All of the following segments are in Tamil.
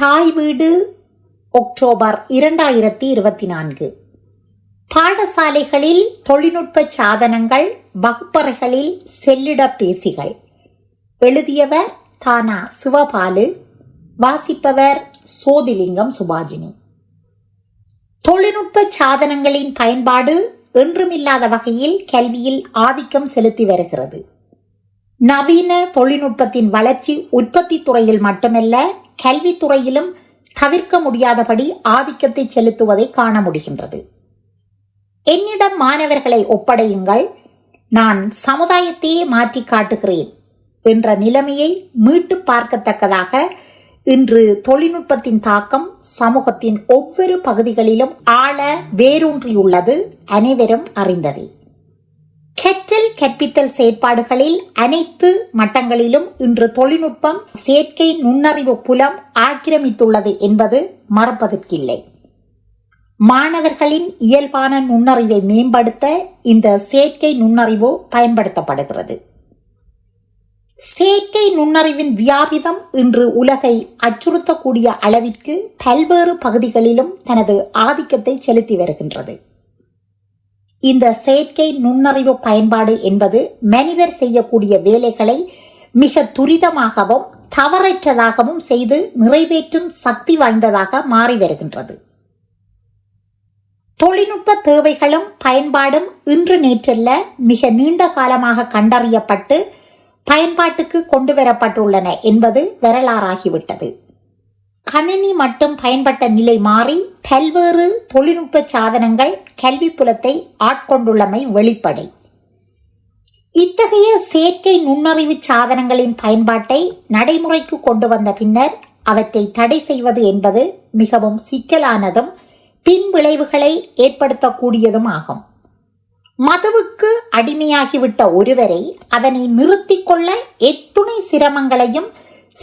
தாய் வீடு அக்டோபர் இரண்டாயிரத்தி இருபத்தி நான்கு. பாடசாலைகளில் தொழில்நுட்ப சாதனங்கள் வகுப்பறைகளில் செல்லிட பேசிகள். எழுதியவர் தானா சிவபாலு வாசிப்பவர் சோதிலிங்கம் சுபாஜினி. தொழில்நுட்ப சாதனங்களின் பயன்பாடு என்றுமில்லாத வகையில் கல்வியில் ஆதிக்கம் செலுத்தி வருகிறது. நவீன தொழில்நுட்பத்தின் வளர்ச்சி உற்பத்தி துறையில் மட்டுமல்ல கல்வித்துறையிலும் தவிர்க்க முடியாதபடி ஆதிக்கத்தை செலுத்துவதை காண முடிகின்றது. என்னிடம் மாணவர்களை ஒப்படையுங்கள். நான் சமுதாயத்தையே மாற்றி காட்டுகிறேன் என்ற நிலைமையை மீட்டு பார்க்கத்தக்கதாக இன்று தொழில்நுட்பத்தின் தாக்கம் சமூகத்தின் ஒவ்வொரு பகுதிகளிலும் ஆழ வேரூன்றியுள்ளது அனைவரும் அறிந்ததே. கெட்டல் கற்பித்தல் செயற்பாடுகளில் அனைத்து மட்டங்களிலும் இன்று தொழில்நுட்பம் செயற்கை நுண்ணறிவு புலம் ஆக்கிரமித்துள்ளது என்பது மறப்பதற்கில்லை. மாணவர்களின் இயல்பான நுண்ணறிவை மேம்படுத்த இந்த செயற்கை நுண்ணறிவு பயன்படுத்தப்படுகிறது. செயற்கை நுண்ணறிவின் வியாபிதம் இன்று உலகை அச்சுறுத்தக்கூடிய அளவிற்கு பல்வேறு பகுதிகளிலும் தனது ஆதிக்கத்தை செலுத்தி வருகின்றது. இந்த செயற்கை நுண்ணறிவு பயன்பாடு என்பது மனிதர் செய்யக்கூடிய வேலைகளை மிக துரிதமாகவும் தவறற்றதாகவும் செய்து நிறைவேற்றும் சக்தி வாய்ந்ததாக மாறி வருகின்றது. தொழில்நுட்ப தேவைகளும் பயன்பாடும் இன்று நேற்றல்ல மிக நீண்ட காலமாக கண்டறியப்பட்டு பயன்பாட்டுக்கு கொண்டு வரப்பட்டுள்ளன என்பது வரலாறாகிவிட்டது. கணினி மட்டும் பயன்பட்ட நிலை மாறி பல்வேறு தொழில்நுட்ப சாதனங்கள் கல்வி புலத்தை ஆட்கொண்டுள்ளமை வெளிப்படை. இத்தகைய செயற்கை நுண்ணறிவு சாதனங்களின் பயன்பாட்டை நடைமுறைக்கு கொண்டு வந்த பின்னர் அவற்றை தடை செய்வது என்பது மிகவும் சிக்கலானதும் பின் விளைவுகளை ஏற்படுத்தக்கூடியதும் ஆகும். மதுவுக்கு அடிமையாகிவிட்ட ஒருவரை அதனை நிறுத்திக் கொள்ள எத்துணை சிரமங்களையும்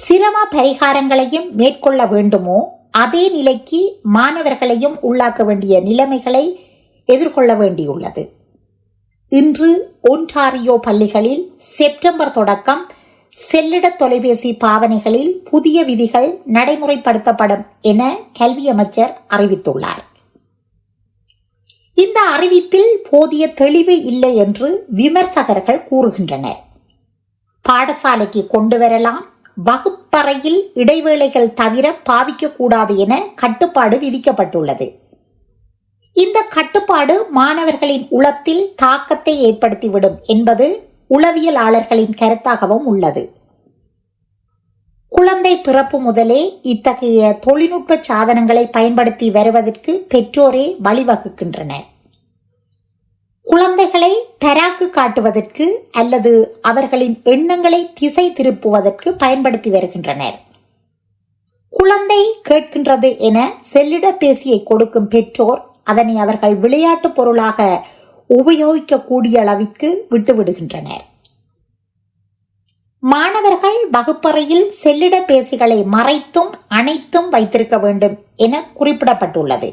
சிரம பரிகாரங்களையும் மேற்கொள்ள வேண்டுமோ அதே நிலைக்கு மாணவர்களையும் உள்ளாக்க வேண்டிய நிலைமைகளை எதிர்கொள்ள வேண்டியுள்ளது. இன்று ஒன்டாரியோ பள்ளிகளில் செப்டம்பர் தொடக்கம் செல்லிட தொலைபேசி பாவனைகளில் புதிய விதிகள் நடைமுறைப்படுத்தப்படும் என கல்வி அமைச்சர் அறிவித்துள்ளார். இந்த அறிவிப்பில் போதிய தெளிவு இல்லை என்று விமர்சகர்கள் கூறுகின்றனர். பாடசாலைக்கு கொண்டு வரலாம் வகுப்பறையில் இடைவேளைகள் தவிர பாவிக்கக்கூடாது என கட்டுப்பாடு விதிக்கப்பட்டுள்ளது. இந்த கட்டுப்பாடு மாணவர்களின் உளத்தில் தாக்கத்தை ஏற்படுத்திவிடும் என்பது உளவியலாளர்களின் கருத்தாகவும் உள்ளது. குழந்தை பிறப்பு முதலே இத்தகைய தொழில்நுட்ப சாதனங்களை பயன்படுத்தி வருவதற்கு பெற்றோரே வழிவகுக்கின்றனர். குழந்தைகளை தராக்கு காட்டுவதற்கு அல்லது அவர்களின் எண்ணங்களை திசை திருப்புவதற்கு பயன்படுத்தி வருகின்றனர். குழந்தை கேட்கின்றது என செல்லிட பேசியை கொடுக்கும் பெற்றோர் அதனை அவர்கள் விளையாட்டு பொருளாக உபயோகிக்கக்கூடிய அளவிற்கு விட்டுவிடுகின்றனர். மாணவர்கள் வகுப்பறையில் செல்லிட பேசிகளை மறைத்தும் அனைத்தும் வைத்திருக்க வேண்டும் என குறிப்பிடப்பட்டுள்ளது.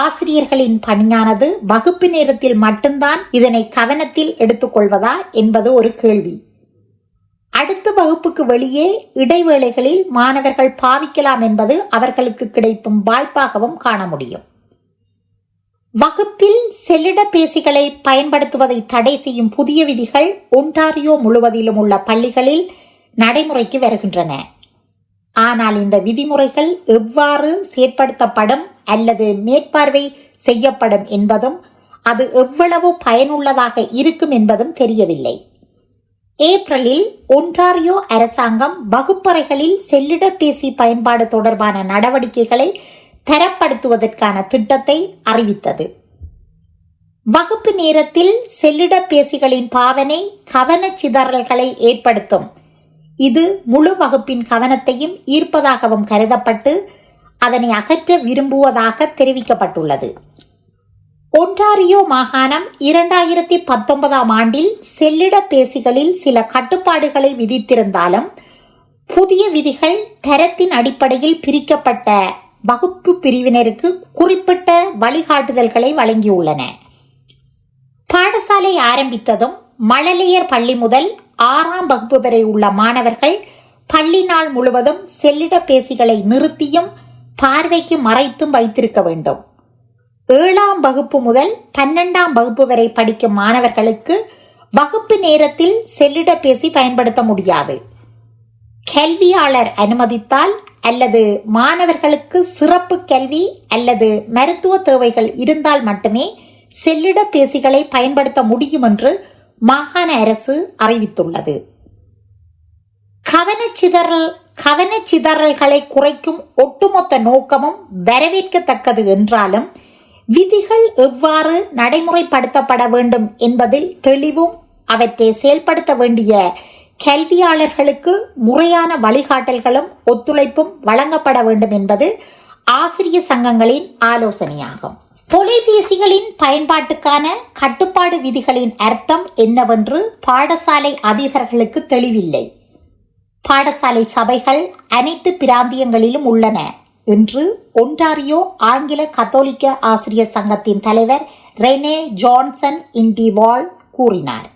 ஆசிரியர்களின் பணியானது வகுப்பு நேரத்தில் மட்டும்தான் இதனை கவனத்தில் எடுத்துக்கொள்வதா என்பது ஒரு கேள்வி. அடுத்த வகுப்புக்கு வெளியே இடைவேளைகளில் மாணவர்கள் பாவிக்கலாம் என்பது அவர்களுக்கு கிடைக்கும் வாய்ப்பாகவும் காண முடியும். வகுப்பில் செல்லிட பேசிகளை பயன்படுத்துவதை தடை செய்யும் புதிய விதிகள் ஒன்டாரியோ முழுவதிலும் உள்ள பள்ளிகளில் நடைமுறைக்கு வருகின்றன. ஆனால் இந்த விதிமுறைகள் எவ்வாறு செயற்படுத்தப்படும் அல்லது மேற்பார்வை செய்யப்படும் என்பதும் அது எவ்வளவு பயனுள்ளதாக இருக்கும் என்பதும் தெரியவில்லை. ஏப்ரலில் ஒன்டாரியோ அரசாங்கம் வகுப்பறைகளில் செல்லிட பேசி பயன்பாடு தொடர்பான நடவடிக்கைகளை தரப்படுத்துவதற்கான திட்டத்தை அறிவித்தது. வகுப்பு நேரத்தில் செல்லிட பேசிகளின் பாவனை கவனச்சிதறல்களை ஏற்படுத்தும் இது முழு வகுப்பின் கவனத்தையும் ஈர்ப்பதாகவும் கருதப்பட்டு அதனை அகற்ற விரும்புவதாக தெரிவிக்கப்பட்டுள்ளது. ஒன்டாரியோ மாகாணம் இரண்டாயிரத்தி பத்தொன்பதாம் ஆண்டில் செல்லிட பேசிகளில் சில கட்டுப்பாடுகளை விதித்திருந்தாலும் புதிய விதிகள் தரத்தின் அடிப்படையில் பிரிக்கப்பட்ட வகுப்பு பிரிவினருக்கு குறிப்பிட்ட வழிகாட்டுதல்களை வழங்கியுள்ளன. பாடசாலை ஆரம்பித்ததும் மழலையர் பள்ளி முதல் ஆறாம் வகுப்பு வரை உள்ள மாணவர்கள் பள்ளி நாள் முழுவதும் செல்லிடப்பேசிகளை நிறுத்தியும் பார்வைக்கு மறைத்தும் வைத்திருக்க வேண்டும். ஏழாம் வகுப்பு முதல் பன்னெண்டாம் வகுப்பு வரை படிக்கும் மாணவர்களுக்கு வகுப்பு நேரத்தில் செல்லிடப்பேசி பயன்படுத்த முடியாது. கல்வியாளர் அனுமதித்தால் அல்லது மாணவர்களுக்கு சிறப்பு கல்வி அல்லது மருத்துவ தேவைகள் இருந்தால் மட்டுமே செல்லிடப்பேசிகளை பயன்படுத்த முடியும் என்று மாகாண அரசு அறிவித்துள்ளது. கவனச்சிதறல் கவனச்சிதறல்களை குறைக்கும் ஒட்டுமொத்த நோக்கமும் வரவேற்கத்தக்கது என்றாலும் விதிகள் எவ்வாறு நடைமுறைப்படுத்தப்பட வேண்டும் என்பதில் தெளிவும் அவற்றை செயல்படுத்த வேண்டிய கல்வியாளர்களுக்கு முறையான வழிகாட்டல்களும் ஒத்துழைப்பும் வழங்கப்பட வேண்டும் என்பது ஆசிரிய சங்கங்களின் ஆலோசனையாகும். தொலைபேசிகளின் பயன்பாட்டுக்கான கட்டுப்பாடு விதிகளின் அர்த்தம் என்னவென்று பாடசாலை அதிபர்களுக்கு தெளிவில்லை. பாடசாலை சபைகள் அனைத்து பிராந்தியங்களிலும் உள்ளன என்று ஒன்டாரியோ ஆங்கில கத்தோலிக்க ஆசிரியர் சங்கத்தின் தலைவர் ரெனே ஜான்சன் இன்டிவால் கூறினார்.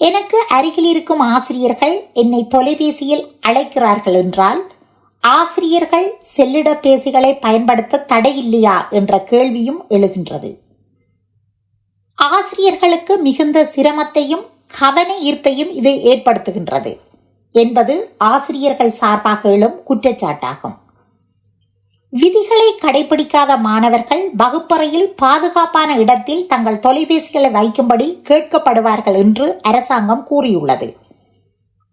எனக்கு அருகில் இருக்கும் ஆசிரியர்கள் என்னை தொலைபேசியில் அழைக்கிறார்கள் என்றால் ஆசிரியர்கள் செல்லிடப்பேசிகளை பயன்படுத்த தடையில்லையா என்ற கேள்வியும் எழுகின்றது. ஆசிரியர்களுக்கு மிகுந்த சிரமத்தையும் கவன ஈர்ப்பையும் இது ஏற்படுத்துகின்றது என்பது ஆசிரியர்கள் சார்பாக எழும் குற்றச்சாட்டாகும். விதிகளை கடைபிடிக்காத மாணவர்கள் வகுப்பறையில் பாதுகாப்பான இடத்தில் தங்கள் தொலைபேசிகளை வைக்கும்படி கேட்கப்படுவார்கள் என்று அரசாங்கம் கூறியுள்ளது.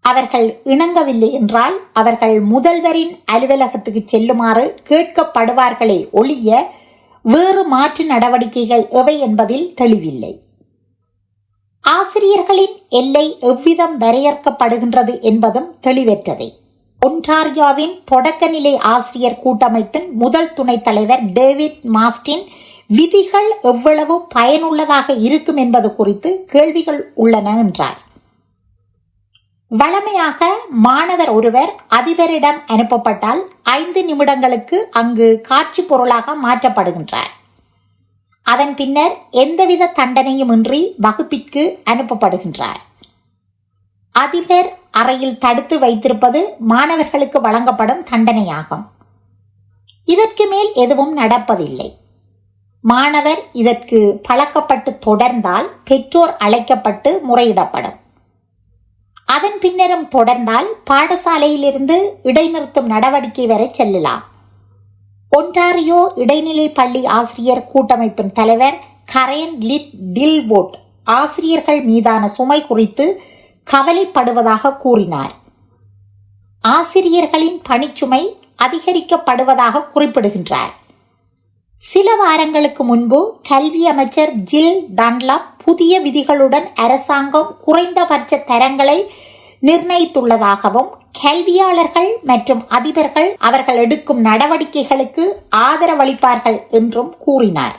அவர்கள் இணங்கவில்லை என்றால் அவர்கள் முதல்வரின் அலுவலகத்துக்கு செல்லுமாறு கேட்கப்படுவார்களே ஒழிய வேறு மாற்று நடவடிக்கைகள் எவை என்பதில் தெளிவில்லை. ஆசிரியர்களின் எல்லை எவ்விதம் வரையறுக்கப்படுகின்றது என்பதும் தெளிவற்றதே. ஒன்டாரியோவின் தொடக்கநிலை ஆசிரியர் கூட்டமைப்பின் முதல் துணைத் தலைவர் டேவிட் மாஸ்டின் விதிகள் எவ்வளவு பயனுள்ளதாக இருக்கும் என்பது குறித்து கேள்விகள் உள்ளன என்றார். வழமையாக மாணவர் ஒருவர் அதிபரிடம் அனுப்பப்பட்டால் ஐந்து நிமிடங்களுக்கு அங்கு காட்சி பொருளாக மாற்றப்படுகின்றார். அதன் பின்னர் எந்தவித தண்டனையும் இன்றி வகுப்பிற்கு அனுப்பப்படுகின்றார். அதிபர் அறையில் தடுத்து வைத்திருப்பது மாணவர்களுக்கு வழங்கப்படும் தண்டனையாகும். இதற்கு மேல் எதுவும் நடப்பதில்லை. மாணவர் இதற்கு பழக்கப்பட்டு தொடர்ந்தால் பெற்றோர் அழைக்கப்பட்டு முறையிடப்படும். அதன் பின்னரும் தொடர்ந்தால் பாடசாலையிலிருந்து இடைநிறுத்தும் நடவடிக்கை வரை செல்லலாம். ஒன்டாரியோ இடைநிலை பள்ளி ஆசிரியர் கூட்டமைப்பின் தலைவர் கரேன் லிட் டில்வோட் ஆசிரியர்கள் மீதான சுமை குறித்து கவலைப்படுவதாக கூறினார். ஆசிரியர்களின் பணிச்சுமை அதிகரிக்கப்படுவதாக குறிப்பிடுகின்றார். சில வாரங்களுக்கு முன்பு கல்வி அமைச்சர் ஜில் டன்லப் புதிய விதிகளுடன் அரசாங்கம் குறைந்தபட்ச தரங்களை நிர்ணயித்துள்ளதாகவும் கல்வியாளர்கள் மற்றும் அதிபர்கள் அவர்கள் எடுக்கும் நடவடிக்கைகளுக்கு ஆதரவளிப்பார்கள் என்றும் கூறினார்.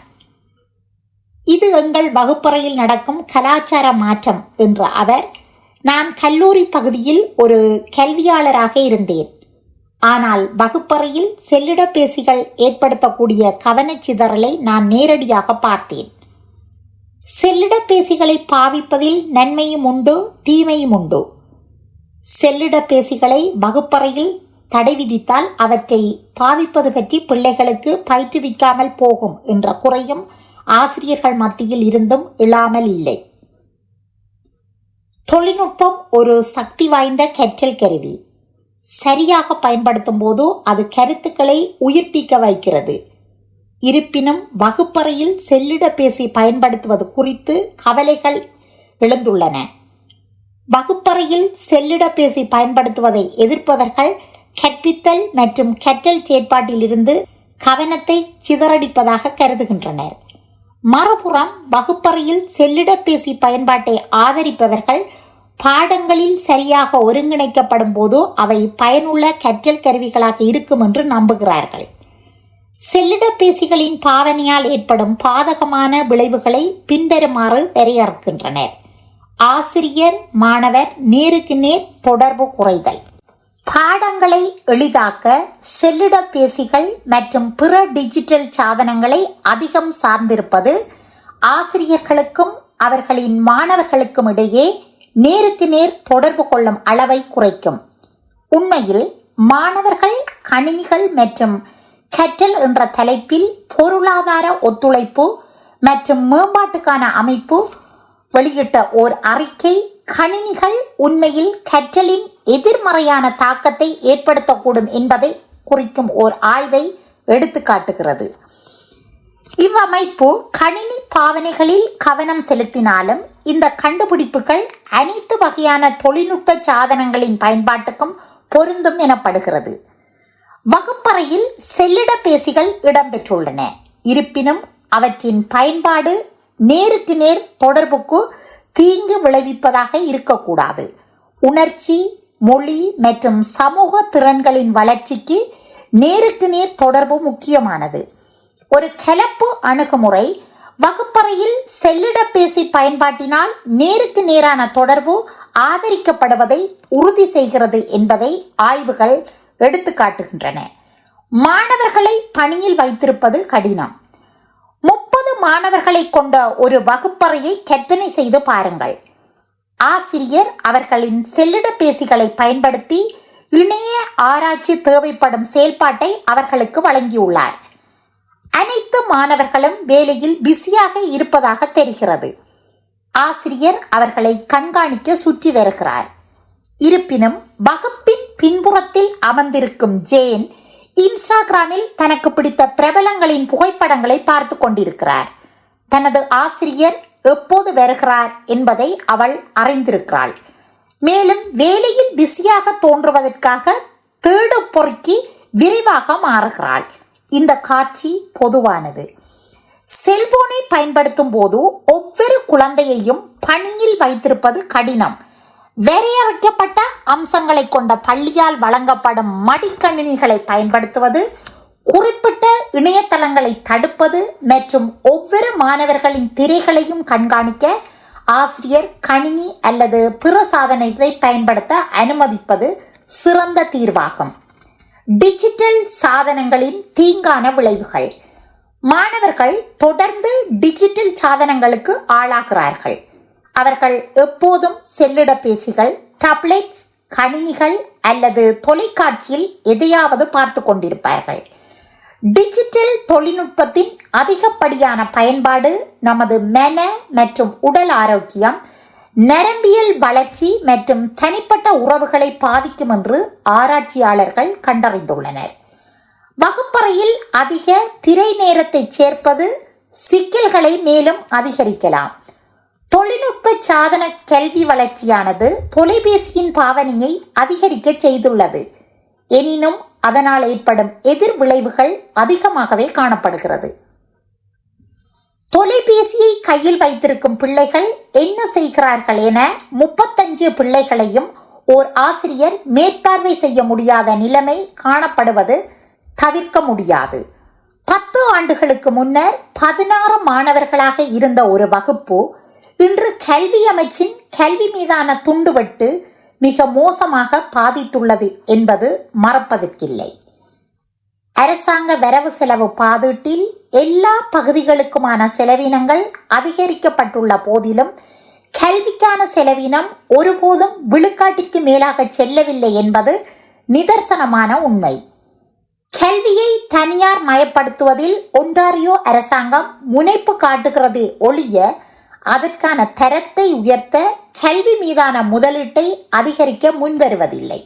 இது எங்கள் வகுப்பறையில் நடக்கும் கலாச்சார மாற்றம் என்ற அவர் நான் கல்லூரி பகுதியில் ஒரு கல்வியாளராக இருந்தேன். ஆனால் வகுப்பறையில் செல்லிடப்பேசிகள் ஏற்படுத்தக்கூடிய கவனச்சிதறலை நான் நேரடியாக பார்த்தேன். செல்லிடப்பேசிகளை பாவிப்பதில் நன்மையும் உண்டு தீமையும் உண்டு. செல்லிடப்பேசிகளை வகுப்பறையில் தடை விதித்தால் அவற்றை பாவிப்பது பற்றி பிள்ளைகளுக்கு பயிற்றுவிக்காமல் போகும் என்ற குறையும் ஆசிரியர்கள் மத்தியில் இருந்தும் இல்லாமல் இல்லை. தொழில்நுட்பம் ஒரு சக்தி வாய்ந்த கற்றல் கருவி. சரியாக பயன்படுத்தும் போது அது கருத்துக்களை உயிர்ப்பிக்க வைக்கிறது. இருப்பினும் வகுப்பறையில் செல்லிடப்பேசி பயன்படுத்துவது குறித்து கவலைகள் எழுந்துள்ளன. வகுப்பறையில் செல்லிடப்பேசி பயன்படுத்துவதை எதிர்ப்பவர்கள் கற்பித்தல் மற்றும் கற்றல் செயற்பாட்டிலிருந்து கவனத்தை சிதறடிப்பதாக கருதுகின்றனர். மறுபுறம் வகுப்பறையில் செல்லிடப்பேசி பயன்பாட்டை ஆதரிப்பவர்கள் பாடங்களில் சரியாக ஒருங்கிணைக்கப்படும் போது அவை பயனுள்ள கற்றல் கருவிகளாக இருக்கும் என்று நம்புகிறார்கள். செல்லிடப்பேசிகளின் பாவனையால் ஏற்படும் பாதகமான விளைவுகளை பின்வருமாறு வரையறுக்கின்றனர். ஆசிரியர் மாணவர் நேருக்கு நேர் தொடர்பு குறைதல். பாடங்களை எளிதாக்க செல்லிடப்பேசிகள் மற்றும் பிற டிஜிட்டல் சாதனங்களை அதிகம் சார்ந்திருப்பது ஆசிரியர்களுக்கும் அவர்களின் மாணவர்களுக்கும் இடையே நேருக்கு நேர் தொடர்பு கொள்ளும் அளவை குறைக்கும். உண்மையில் மாணவர்கள் கணினிகள் மற்றும் கற்றல் என்ற தலைப்பில் பொருளாதார ஒத்துழைப்பு மற்றும் மேம்பாட்டுக்கான அமைப்பு வெளியிட்ட ஓர் அறிக்கை கணினிகள் உண்மையில் கற்றலின் எதிர்மறையான தாக்கத்தை ஏற்படுத்தக்கூடும் என்பதை குறிக்கும் ஓர் ஆய்வை எடுத்துக்காட்டுகிறது. இவ்வமைப்பு கணினி பாவனைகளில் கவனம் செலுத்தினாலும் இந்த கண்டுபிடிப்புகள் அனைத்து வகையான தொழில்நுட்ப சாதனங்களின் பயன்பாட்டுக்கும் பொருந்தும் எனப்படுகிறது. வகுப்பறையில் செல்லிடப்பேசிகள் இடம்பெற்றுள்ளன. இருப்பினும் அவற்றின் பயன்பாடு நேருக்கு நேர் தொடர்புக்கு தீங்கு விளைவிப்பதாக இருக்கக்கூடாது. உணர்ச்சி மொழி மற்றும் சமூக திறன்களின் வளர்ச்சிக்கு நேருக்கு நேர் தொடர்பு முக்கியமானது. ஒரு கலப்பு அணுகுமுறை வகுப்பறையில் செல்லிடப்பேசி பயன்பாட்டினால் நேருக்கு நேரான தொடர்பு ஆதரிக்கப்படுவதை உறுதி செய்கிறது என்பதை ஆய்வுகள் எடுத்துக்காட்டுகின்றன. மாணவர்களை பணியில் வைத்திருப்பது கடினம். முப்பது மாணவர்களை கொண்ட ஒரு வகுப்பறையை கற்பனை செய்து பாருங்கள். ஆசிரியர் அவர்களின் செல்லிடப்பேசிகளை பயன்படுத்தி இணைய ஆராய்ச்சி தேவைப்படும் செயல்பாட்டை அவர்களுக்கு வழங்கியுள்ளார். அனைத்து மாணவர்களும் வேலையில் பிஸியாக இருப்பதாக தெரிகிறது. ஆசிரியர் அவர்களை கண்காணிக்க சுற்றி வருகிறார். இருப்பினும் வகுப்பின் பின்புறத்தில் அமர்ந்திருக்கும் ஜேன் இன்ஸ்டாகிராமில் தனக்கு பிடித்த பிரபலங்களின் புகைப்படங்களை பார்த்து கொண்டிருக்கிறார். தனது ஆசிரியர் எப்போது வருகிறார் என்பதை அவள் அறிந்திருக்கிறாள். மேலும் வேலையில் பிஸியாக தோன்றுவதற்காக தேடு பொறுக்கி விரைவாக மாறுகிறாள். இந்த காட்சி பொதுவானது. செல்போனை பயன்படுத்தும் போது ஒவ்வொரு குழந்தையையும் பணியில் வைத்திருப்பது கடினம். வரையறுக்கப்பட்ட அம்சங்களை கொண்ட பள்ளியால் வழங்கப்படும் மடிக்கணினிகளை பயன்படுத்துவது குறிப்பிட்ட இணையதளங்களை தடுப்பது மற்றும் ஒவ்வொரு மாணவர்களின் திரைகளையும் கண்காணிக்க ஆசிரியர் கணினி அல்லது பிற சாதனத்தை பயன்படுத்த அனுமதிப்பது சிறந்த தீர்வாகும். டிஜிட்டல் சாதனங்களின் தீங்கான விளைவுகள். மாணவர்கள் தொடர்ந்து டிஜிட்டல் சாதனங்களுக்கு ஆளாகிறார்கள். அவர்கள் எப்போதும் செல்லிடப்பேசிகள் டேப்லெட்ஸ் கணினிகள் அல்லது தொலைக்காட்சியில் எதையாவது பார்த்து கொண்டிருப்பார்கள். டிஜிட்டல் தொழில்நுட்பத்தின் அதிகப்படியான பயன்பாடு நமது மன மற்றும் உடல் ஆரோக்கியம் நரம்பியல் வளர்ச்சி மற்றும் தனிப்பட்ட உறவுகளை பாதிக்கும் என்று ஆராய்ச்சியாளர்கள் கண்டறிந்துள்ளனர். வகுப்பறையில் அதிக திரை நேரத்தை சேர்ப்பது சிக்கல்களை மேலும் அதிகரிக்கலாம். தொழில்நுட்ப சாதன கல்வி வளர்ச்சியானது தொலைபேசியின் பாவனையை அதிகரிக்க செய்துள்ளது. எனினும் அதனால் ஏற்படும் எதிர் விளைவுகள் அதிகமாகவே காணப்படுகிறது. தொலைபேசியை கையில் வைத்திருக்கும் பிள்ளைகள் என்ன செய்கிறார்கள் என முப்பத்தஞ்சு பிள்ளைகளையும் ஓர் ஆசிரியர் மேற்பார்வை செய்ய முடியாத நிலைமை காணப்படுவது தவிர்க்க முடியாது. பத்து ஆண்டுகளுக்கு முன்னர் பதினாறு மாணவர்களாக இருந்த ஒரு வகுப்பு இன்று கல்வி அமைச்சின் கல்வி மீதான துண்டுவட்டு மிக மோசமாக பாதித்துள்ளது என்பது மறப்பதற்கில்லை. அரசாங்க வரவு செலவு பாதீட்டில் எல்லா பகுதிகளுக்குமான செலவினங்கள் அதிகரிக்கப்பட்டுள்ள போதிலும் கல்விக்கான செலவினம் ஒருபோதும் விழுக்காட்டிற்கு மேலாக செல்லவில்லை என்பது நிதர்சனமான உண்மை. கல்வியை தனியார் மயப்படுத்துவதில் ஒன்டாரியோ அரசாங்கம் முனைப்பு காட்டுகிறது ஒழிய அதற்கான தரத்தை உயர்த்த கல்வி மீதான முதலீட்டை அதிகரிக்க முன்வருவதில்லை.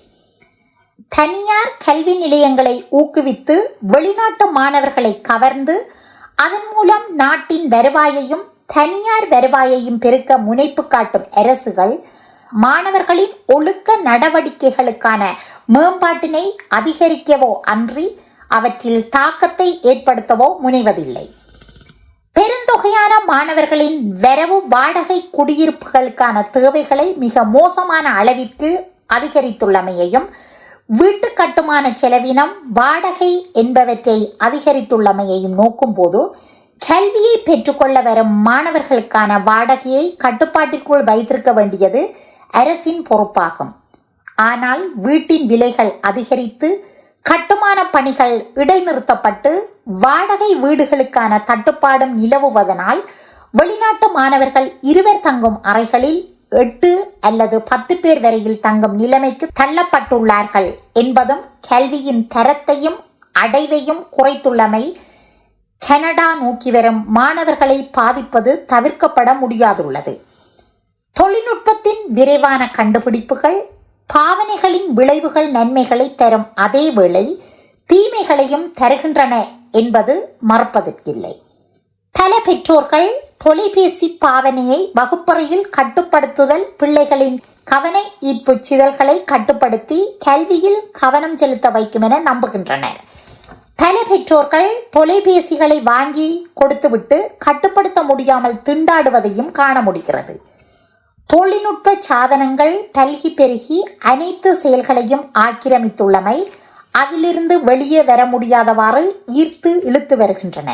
தனியார் கல்வி நிலையங்களை ஊக்குவித்து வெளிநாட்டு மாணவர்களை கவர்ந்து அதன் மூலம் நாட்டின் வருவாயையும் தனியார் வருவாயையும் பெருக்க முனைப்பு காட்டும் அரசுகள் மாணவர்களின் ஒழுக்க நடவடிக்கைகளுக்கான மேம்பாட்டினை அதிகரிக்கவோ அன்றி அவற்றில் தாக்கத்தை ஏற்படுத்தவோ முனைவதில்லை. பெருந்தொகையான மாணவர்களின் வரவு வாடகை குடியிருப்புகளுக்கான தேவைகளை மிக மோசமான அளவிற்கு அதிகரித்துள்ளமையையும் வீட்டு கட்டுமான செலவினம் வாடகை என்பவற்றை அதிகரித்துள்ளமையையும் நோக்கும்போது கல்வியை பெற்றுக்கொள்ள வரும் மாணவர்களுக்கான வாடகையை கட்டுப்பாட்டிற்குள் வைத்திருக்க வேண்டியது அரசின் பொறுப்பாகும். ஆனால் வீட்டின் விலைகள் அதிகரித்து கட்டுமான பணிகள் இடைநிறுத்தப்பட்டு வாடகை வீடுகளுக்கான தட்டுப்பாடும் நிலவுவதனால் வெளிநாட்டு மாணவர்கள் இருவர் தங்கும் அறைகளில் எட்டு அல்லது பத்து பேர் வரையில் தங்கும் நிலைமைக்கு தள்ளப்பட்டுள்ளார்கள் என்பதும் கல்வியின் தரத்தையும் அடைவையும் குறைத்துள்ளமை கனடா நோக்கி வரும் மாணவர்களை பாதிப்பது தவிர்க்கப்பட முடியாதுள்ளது. தொழில்நுட்பத்தின் விரைவான கண்டுபிடிப்புகள் பாவனைகளின் விளைவுகள் நன்மைகளை தரும் அதேவேளை தீமைகளையும் தருகின்றன என்பது மறப்பதற்கில்லை. பல பெற்றோர்கள் தொலைபேசி பாவனையை வகுப்பறையில் கட்டுப்படுத்துதல் பிள்ளைகளின் கவன ஈர்ப்பு சிதல்களை கட்டுப்படுத்தி கல்வியில் கவனம் செலுத்த வைக்கும் என நம்புகின்றனர். பல பெற்றோர்கள் தொலைபேசிகளை வாங்கி கொடுத்துவிட்டு கட்டுப்படுத்த முடியாமல் திண்டாடுவதையும் காண முடிகிறது. தொழில்நுட்ப சாதனங்கள் பல்கி பெருகி அனைத்து செயல்களையும் ஆக்கிரமித்துள்ளமை அதிலிருந்து வெளியே வர முடியாதவாறு ஈர்த்து இழுத்து வருகின்றன.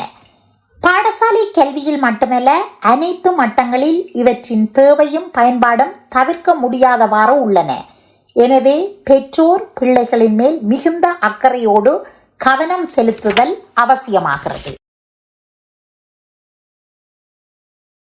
பாடசாலை கல்வியில் மட்டுமல்ல அனைத்து மட்டங்களில் இவற்றின் தேவையும் பயன்பாடும் தவிர்க்க முடியாதவாறு உள்ளன. எனவே பெற்றோர் பிள்ளைகளின் மேல் மிகுந்த அக்கறையோடு கவனம் செலுத்துதல் அவசியமாகிறது.